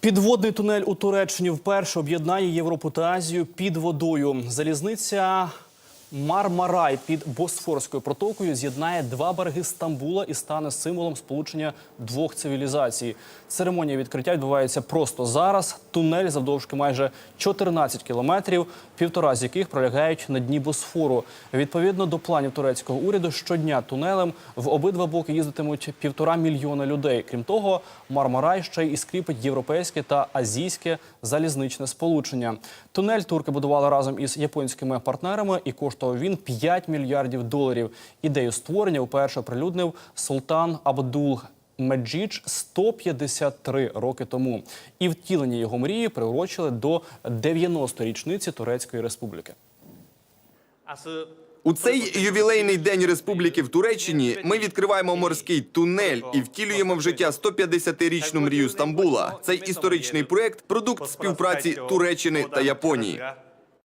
Підводний тунель у Туреччині вперше об'єднає Європу та Азію під водою. Залізниця Мармарай під Босфорською протокою з'єднає два береги Стамбула і стане символом сполучення двох цивілізацій. Церемонія відкриття відбувається просто зараз. Тунель завдовжки майже 14 кілометрів, півтора з яких пролягають на дні Босфору. Відповідно до планів турецького уряду, щодня тунелем в обидва боки їздитимуть півтора мільйона людей. Крім того, Мармарай ще й скріпить європейське та азійське залізничне сполучення. Тунель турки будували разом із японськими партнерами, і коштував він 5 мільярдів доларів. Ідею створення вперше прилюднив султан Абдул. Меджидж 153 роки тому, і втілення його мрії приурочили до 90-річниці Турецької республіки. У цей ювілейний день республіки в Туреччині ми відкриваємо морський тунель і втілюємо в життя 150-річну мрію Стамбула. Цей історичний проект продукт співпраці Туреччини та Японії.